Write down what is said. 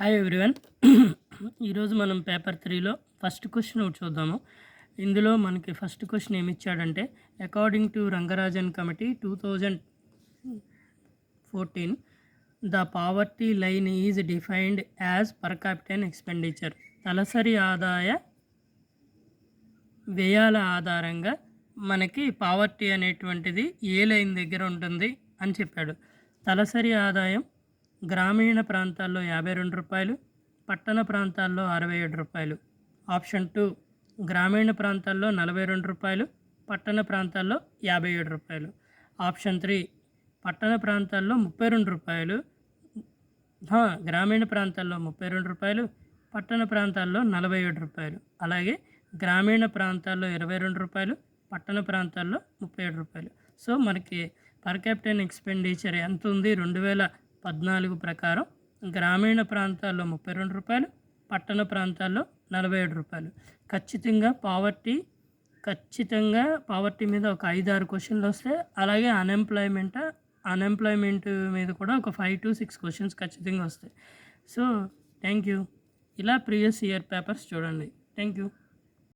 Hi everyone ఈరోజు మనం paper త్రీలో ఫస్ట్ క్వశ్చన్ ఒకటి చూద్దాము. ఇందులో మనకి ఫస్ట్ క్వశ్చన్ ఏమి ఇచ్చాడంటే according to Rangarajan committee two thousand fourteen the poverty line is defined as per capita expenditure తలసరి ఆదాయ వ్యయాల ఆధారంగా మనకి పావర్టీ అనేటువంటిది ఏ లైన్ దగ్గర ఉంటుంది అని చెప్పాడు. తలసరి ఆదాయం గ్రామీణ ప్రాంతాల్లో యాభై రెండు రూపాయలు పట్టణ ప్రాంతాల్లో అరవై ఏడు రూపాయలు. ఆప్షన్ టూ గ్రామీణ ప్రాంతాల్లో నలభై రెండు రూపాయలు పట్టణ ప్రాంతాల్లో యాభై ఏడు రూపాయలు. ఆప్షన్ త్రీ పట్టణ ప్రాంతాల్లో ముప్పై రెండు రూపాయలు గ్రామీణ ప్రాంతాల్లో ముప్పై రెండు రూపాయలు పట్టణ ప్రాంతాల్లో నలభై ఏడు రూపాయలు. అలాగే గ్రామీణ ప్రాంతాల్లో ఇరవై రెండు రూపాయలు పట్టణ ప్రాంతాల్లో ముప్పై ఏడు రూపాయలు. సో మనకి పర్ క్యాపిటల్ ఎక్స్పెండిచర్ ఎంత ఉంది? రెండు వేల పద్నాలుగు ప్రకారం గ్రామీణ ప్రాంతాల్లో ముప్పై రెండు రూపాయలు పట్టణ ప్రాంతాల్లో నలభై ఏడు రూపాయలు. ఖచ్చితంగా పావర్టీ ఖచ్చితంగా పావర్టీ మీద ఒక ఐదు ఆరు క్వశ్చన్లు వస్తే అలాగే అన్ఎంప్లాయ్మెంట్ అన్ఎంప్లాయ్మెంట్ మీద కూడా ఒక ఫైవ్ టు సిక్స్ క్వశ్చన్స్ ఖచ్చితంగా వస్తాయి. సో థ్యాంక్ యూ ఇలా ప్రీవియస్ ఇయర్ పేపర్స్ చూడండి. Thank you